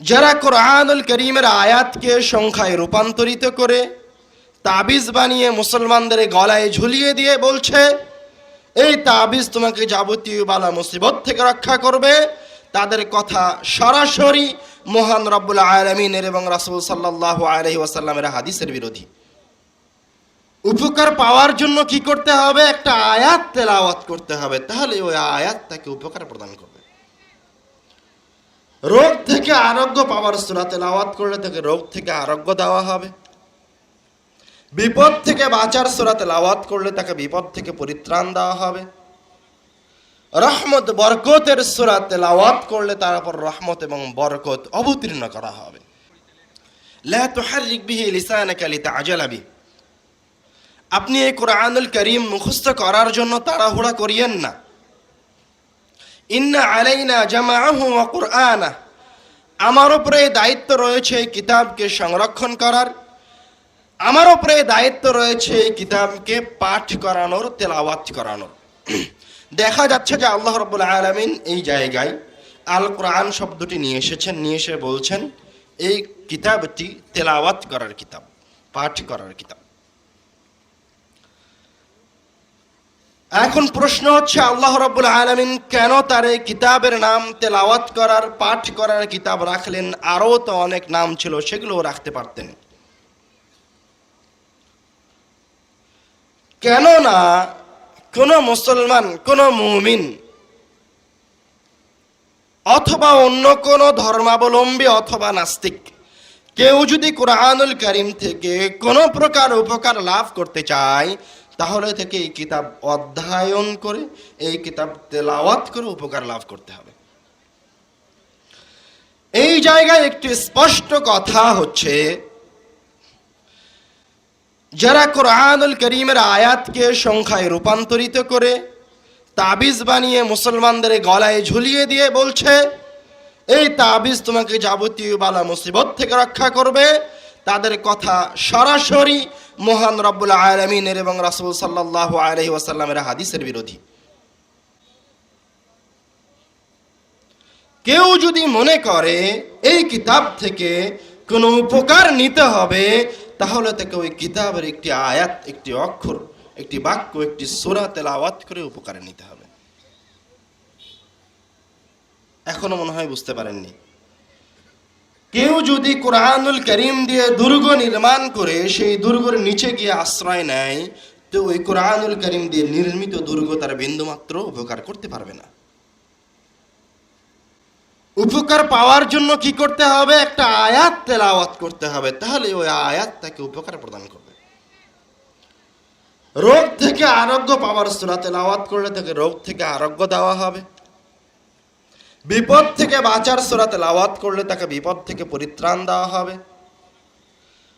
যারা কোরআনুল করিমের আয়াতকে সংখ্যায় রূপান্তরিত করে তাবিজ বানিয়ে মুসলমানদের গলায় ঝুলিয়ে দিয়ে বলছে, এই তাবিজ তোমাকে যাবতীয় বালা মুসিবত থেকে রক্ষা করবে। তাদের কথা সরাসরি মহান রব্বুল আলমিনের এবং রাসুল সাল্লাহ আলহি ওয়াসাল্লামের হাদিসের বিরোধী। উপকার পাওয়ার জন্য কি করতে হবে? একটা আয়াত তেলাওয়াত করতে হবে। তাহলে ওই আয়াত তাকে উপকার প্রদান করবে। রোগ থেকে আরোগ্য পাওয়ার সুরাতে লাওয়াত করলে তাকে রোগ থেকে আরোগ্য দেওয়া হবে। বিপদ থেকে বাঁচার সুরাতে লাওয়াত করলে তাকে বিপদ থেকে পরিত্রাণ দেওয়া হবে। রহমত, বরকতের সুরাতে লাওয়াত করলে তার উপর রহমত এবং বরকত অবতীর্ণ করা হবে। আপনি এই কোরআনুল করিম মুখস্থ করার জন্য তাড়াহুড়া করিয়েন না। ইন্না আলাইনা জামাআহু ওয়া কুরআনা আমার ওপরে দায়িত্ব রয়েছে কিতাবকে সংরক্ষণ করার। আমার উপরে দায়িত্ব রয়েছে কিতাবকে পাঠ করানোর, তেলাওয়াত করানোর। দেখা যাচ্ছে যে আল্লাহ রব্বুল আলমিন এই জায়গায় আল কোরআন শব্দটি নিয়ে এসেছেন, নিয়ে এসে বলছেন, এই কিতাবটি তেলাওয়াত করার কিতাব, পাঠ করার কিতাব। এখন প্রশ্ন হচ্ছে, আল্লাহ রব্বুল আলমিন কেন তার এই কিতাবের নাম তেলাওয়াত করার, পাঠ করার কিতাব রাখলেন? আরও তো অনেক নাম ছিল, সেগুলোও রাখতে পারতেন। কেননা কোনো মুসলমান, কোনো মুমিন, অথবা অন্য কোনো ধর্মাবলম্বী অথবা নাস্তিক, কেউ যদি কোরআনুল করিম থেকে কোনো প্রকার উপকার লাভ করতে চায় তাহলে থেকে এই কিতাব অধ্যয়ন করে, এই কিতাব তেলাওয়াত করে উপকার লাভ করতে হবে। এই জায়গায় একটি স্পষ্ট কথা হচ্ছে, যারা কোরআনুল করিমের আয়াতকে সংখ্যায় রূপান্তরিত করে তাবিজ বানিয়ে মুসলমানদের গলায় ঝুলিয়ে দিয়ে বলছে, এই তাবিজ তোমাকে যাবতীয় বালা মুসিবত থেকে রক্ষা করবে। তাদের কথা সরাসরি মহান রব্বুল আলমিনের এবং রাসুল সাল্লাহ আলহি ওয়াসাল্লামের হাদিসের বিরোধী। কেউ যদি মনে করে এই কিতাব থেকে কোনো উপকার নিতে হবে, তাহলে তাকে ওই কিতাবের একটি আয়াত, একটি অক্ষর, একটি বাক্য, একটি সোরা তেলাওয়াত করে উপকারে নিতে হবে। এখনও মনে হয় বুঝতে পারেননি। কেউ যদি কোরআনুল করিম দিয়ে দুর্গ নির্মাণ করে, সেই দুর্গের নিচে গিয়ে আশ্রয় নেয়, তো ওই কোরআনুল করিম দিয়ে নির্মিত দুর্গ তার বিন্দুমাত্র উপকার করতে পারবে না। উপকার পাওয়ার জন্য কি করতে হবে? একটা আয়াত তেলাওয়াত করতে হবে, তাহলে ওই আয়াত তাকে উপকার প্রদান করবে। রোগ থেকে আরোগ্য পাওয়ার সুরা তেলাওয়াত করলে তাকে রোগ থেকে আরোগ্য দেওয়া হবে। বিপদ থেকে বাঁচার সুরা তেলাওয়াত করলে তাকে বিপদ থেকে পরিত্রাণ দেওয়া হবে।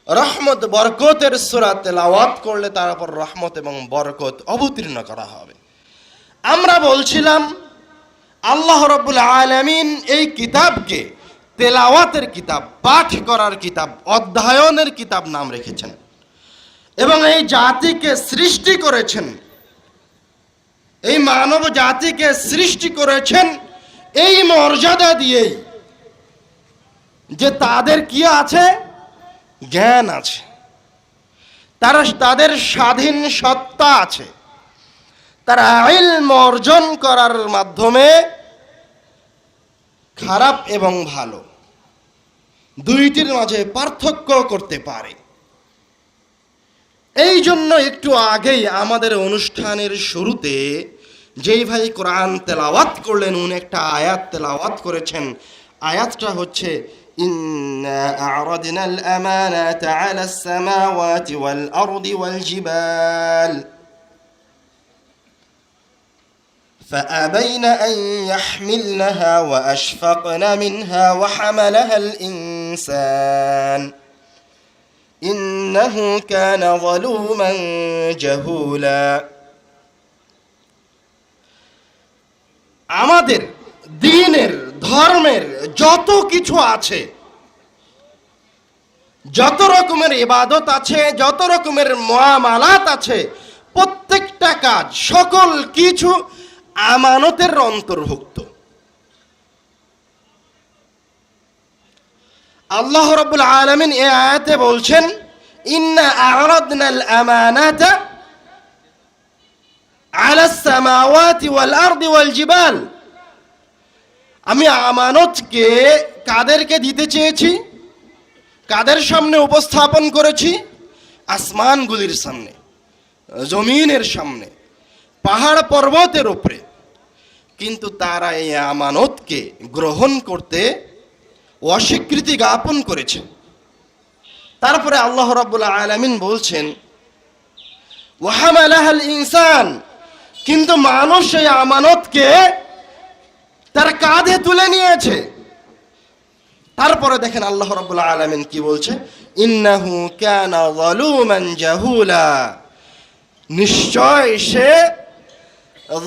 রহমত, বরকতের সুরা তেলাওয়াত করলে তার উপর রহমত এবং বরকত অবতীর্ণ করা হবে। আমরা বলছিলাম, আল্লাহ রব্বুল আলমিন এই কিতাবকে তেলাওয়াতের কিতাব, পাঠ করার কিতাব, অধ্যয়নের কিতাব নাম রেখেছেন এবং এই জাতিকে সৃষ্টি করেছেন। এই মানব জাতিকে সৃষ্টি করেছেন এই মর্যাদা দিয়েই যে তাদের কি আছে? জ্ঞান আছে। তারা তাদের স্বাধীন সত্তা আছে। তারা ইলম অর্জন করার মাধ্যমে খারাপ এবং ভালো দুইটির মাঝে পার্থক্য করতে পারে। এই জন্য একটু আগেই আমাদের অনুষ্ঠানের শুরুতে যেই ভাই কোরআন তেলাওয়াত করলেন উনি একটা আয়াত তেলাওয়াত করেছেন আয়াতটা হচ্ছে إنا أعرضنا الأمانة على السماوات والأرض والجبال فأبين أن يحملنها وأشفقن منها وحملها الإنسان إنه كان ظلوما جهولا আমাদের দিনের, ধর্মের যত কিছু আছে, যত রকমের ইবাদত আছে, যত রকমের মহামালাত আছে, প্রত্যেকটা কাজ, সকল কিছু আমানতের অন্তর্ভুক্ত। আল্লাহ রব্বুল আলমিন এ আয়াতে বলছেন, ইন্না আমানাতা আলা আমি আমানতকে কাদেরকে দিতে চেয়েছি, কাদের সামনে উপস্থাপন করেছি? আসমানগুলির সামনে, জমিনের সামনে, পাহাড় পর্বতের উপরে। কিন্তু তারা এই আমানতকে গ্রহণ করতে অস্বীকৃতি জ্ঞাপন করেছে। তারপরে আল্লাহ রাব্বুল আলামিন বলছেন ওয়াহাম ওয়াহামালাহাল ইনসান কিন্তু মানুষ সেই আমানতকে তার কাঁধে তুলে নিয়েছে। তারপরে দেখেন আল্লাহ রাব্বুল আলামিন কি বলছে? ইন্নাহু কানা যালুমান জাহুলা। নিশ্চয় সে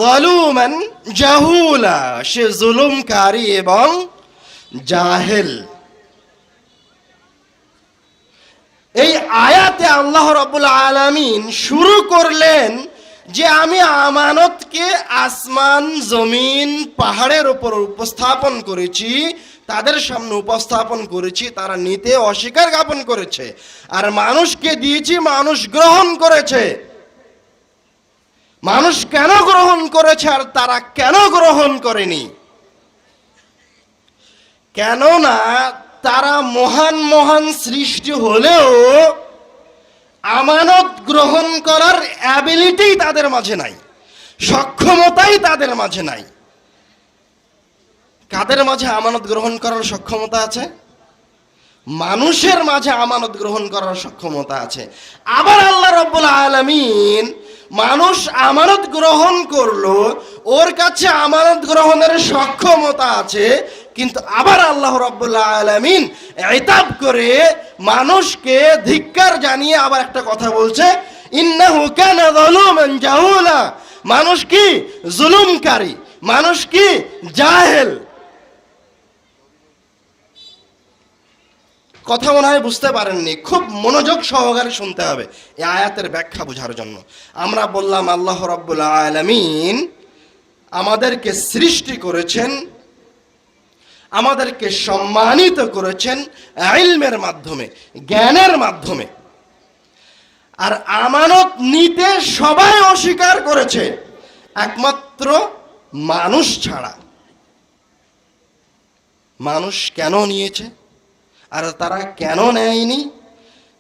যালুমান জাহুলা। সে জুলুমকারী এবং জাহেল। এই আয়াতে আল্লাহ রাব্বুল আলামিন শুরু করলেন যে আমি আমানতকে আসমান, জমিন, পাহাড়ের উপর উপস্থাপন করেছি, তাদের সামনে উপস্থাপন করেছি, তারা নিতে অস্বীকার জ্ঞাপন করেছে। আর মানুষকে দিয়েছি, মানুষ গ্রহণ করেছে। মানুষ কেন গ্রহণ করেছে আর তারা কেন গ্রহণ করেনি? কেননা তারা মহান মহান সৃষ্টি হলেও আমানত গ্রহণ করার অ্যাবিলিটি তাদের মাঝে নাই। সক্ষমতাই তাদের মাঝে নাই। কাদের মাঝে আমানত গ্রহণ করার সক্ষমতা আছে? মানুষের মাঝে আমানত গ্রহণ করার সক্ষমতা আছে। আবার আল্লাহ রব্বুল আলমিন মানুষ আমানত গ্রহণ করল, ওর কাছে আমানত গ্রহণের সক্ষমতা আছে কিন্তু আবার আল্লাহ রব্বুল্লাহ আলমিন এতাব করে মানুষকে ধিক্কার জানিয়ে আবার একটা কথা বলছে মানুষ কি জুলুমকারী? মানুষ কি জাহেল? কথা মনে হয় বুঝতে পারেননি, খুব মনোযোগ সহকারে শুনতে হবে এই আয়াতের ব্যাখ্যা বোঝার জন্য। আমরা বললাম, আল্লাহ রব্বুল আলমিন আমাদেরকে সৃষ্টি করেছেন আমাদেরকে সম্মানিত করেছেন ইলমের মাধ্যমে, জ্ঞানের মাধ্যমে। আর আমানত নিতে সবাই অস্বীকার করেছে, একমাত্র মানুষ ছাড়া। মানুষ কেন নিয়েছে? আর তারা কেন নেয়নি?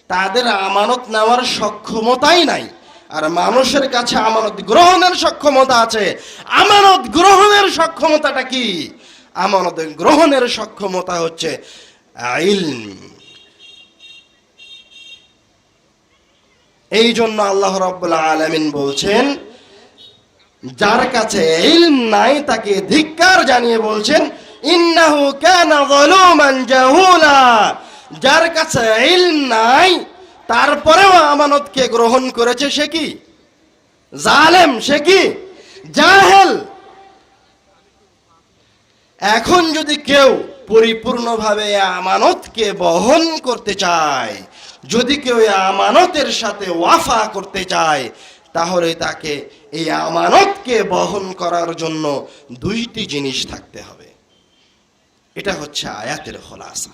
তাদের আমানত নেওয়ার সক্ষমতাই নাই। আর মানুষের কাছে আমানত গ্রহণের সক্ষমতা আছে। আমানত গ্রহণের সক্ষমতাটা কি? আমানত গ্রহণের সক্ষমতা হচ্ছে এই জন্য আল্লাহ রব্বুল আলমিন বলছেন, যার কাছে ইলম নাই তাকে ধিক্কার জানিয়ে বলছেন, ইন্নাহু কানা যার কাছে ইলম নাই, তারপরেও আমানতকে গ্রহণ করেছে সে কি? জালেম সে কি? জাহেল। এখন যদি কেউ পরিপূর্ণভাবে আমানতকে বহন করতে চায়, যদি কেউ আমানতের সাথে ওয়াফা করতে চায়, তাহলে তাকে এই আমানতকে বহন করার জন্য দুইটি জিনিস থাকতে হবে। এটা হচ্ছে আয়াতের খোলাসা।